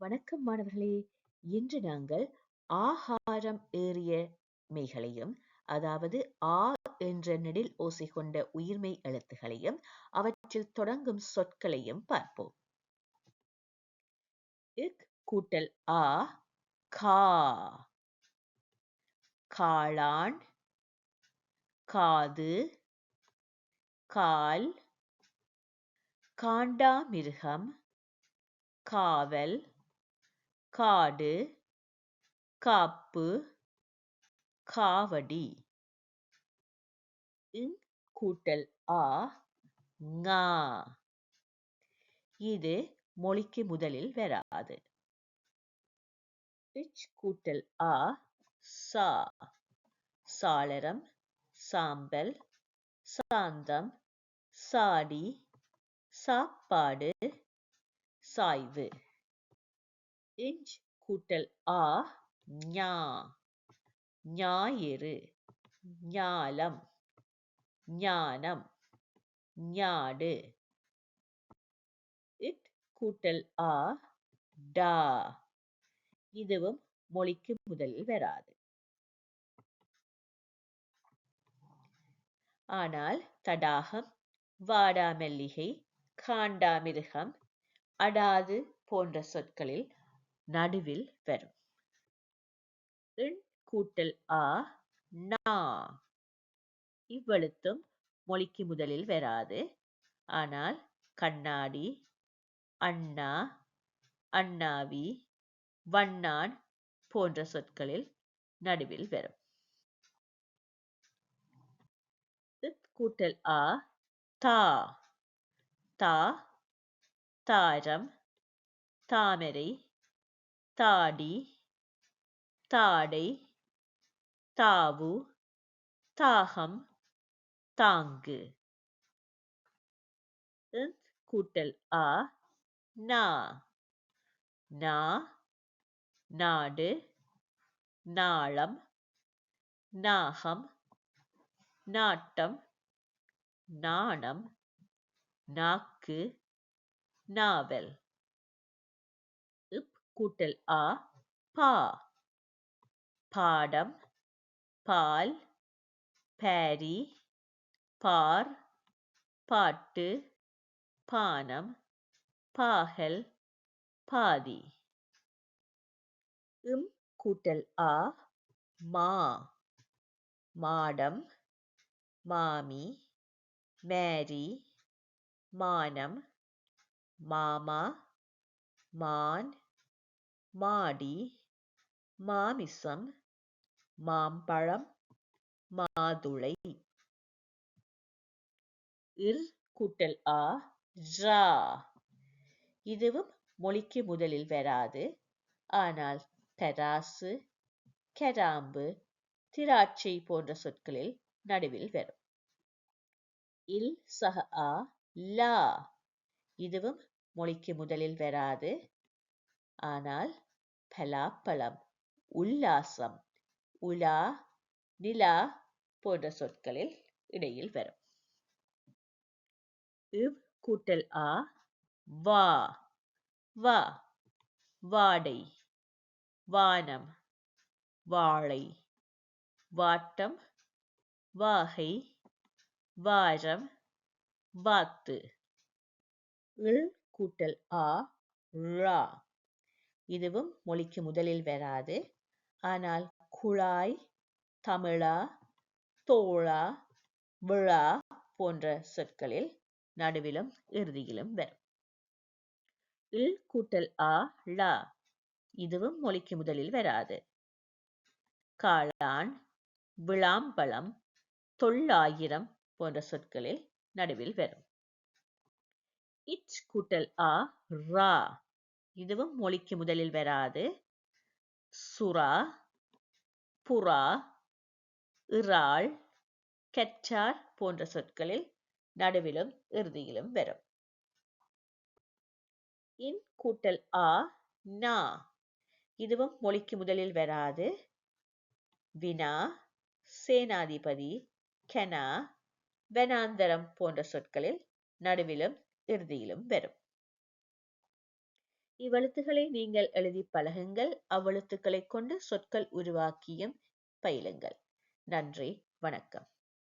வணக்கம் மாணவர்களே. இன்று நாங்கள் ஆகாரம் ஏறிய மெய்களையும் அதாவது ஆ என்ற நெடில் ஓசை கொண்ட உயிர்மெய் எழுத்துகளையும் அவற்றில் தொடங்கும் சொற்களையும் பார்ப்போம். இக் கூட்டல் ஆ கா. காளான் காது கால் காண்டாமிருகம் காவல் காடு காப்பு காவடி. இங் கூட்டல் ஆ ஙா. இது மொழிக்கு முதலில் வராது. இச் கூட்டல் ஆ சா. சாளரம் சாம்பல் சாந்தம் சாடி சாப்பாடு சாய்வு. இஞ்ச் கூட்டல் ஆ ஞா. ஞாயிறு. ஞாலம். ஞானம். ஞாடு. இட் கூட்டல் ஆ டா. இதுவும் மொழிக்கு முதலில் வராது. ஆனால் தடாகம் வாடாமல்லிகை காண்டாமிருகம் அடாது போன்ற சொற்களில் நடுவில் வரும். இண் கூட்டல் ஆ நா. இவ்வெழுத்தும் மொழிக்கு முதலில் வராது. ஆனால் கண்ணாடி அண்ணா அண்ணாவி வண்ணான் போன்ற சொற்களில் நடுவில் வரும். இத் கூட்டல் ஆ தா. தா தாரம் தாமரை தாடி தாடை தாவு தாகம் தாங்கு. கூட்டல் ஆ நா. நா நாடு நாளம் நாகம் நாட்டம் நாணம் நாக்கு நாவல். கூட்டல் ஆ பா. பாடம் பால் பேரி பார் பாட்டு பானம் பாகல் பாதி. இம் கூட்டல் ஆ மா. மாடம் மாமி மேரி மானம் மாமா மான் மாடி மாமிசம் மாம்பழம் மாதுளை. இர் கூட்டல் ஆ ரா இதுவும் மொழிக்கு முதலில் வராது. ஆனால் தராசு கராம்பு திராட்சை போன்ற சொற்களில் நடுவில் வரும். இல் சஹ ஆ லா. இதுவும் மொழிக்கு முதலில் வராது. ஆனால் பலாப்பழம் உல்லாசம் உலா நிலா போன்ற சொற்களில் இடையில் வரும். இவ் கூட்டல் ஆ வா வா வாடை வானம் வாழை வாட்டம் வாகை வாரம் வாத்து. இல் கூட்டல் ஆ ரா. இதுவும் மொழிக்கு முதலில் வராது. ஆனால் குழாய் தமிழா தோழா விழா போன்ற சொற்களில் நடுவிலும் இறுதியிலும் வரும். இல் கூட்டல் ஆ லா இதுவும் மொழிக்கு முதலில் வராது. காளான் விளாம்பழம் தொள்ளாயிரம் போன்ற சொற்களில் நடுவில் வரும். இச் கூட்டல் ஆ ரா இதுவும் மொழிக்கு முதலில் வராது. சுறா புறா இறால் கற்றார் போன்ற சொற்களில் நடுவிலும் இறுதியிலும் வரும். இன் கூட்டல் ஆ நா. இதுவும் மொழிக்கு முதலில் வராது. வினா சேனாதிபதி கெனா வனாந்தரம் போன்ற சொற்களில் நடுவிலும் இறுதியிலும் வரும். இவ்வெழுத்துக்களை நீங்கள் எழுதி பழகுங்கள். அவ்வழுத்துக்களை கொண்டு சொற்கள் உருவாக்கியும் பயிலுங்கள். நன்றி. வணக்கம்.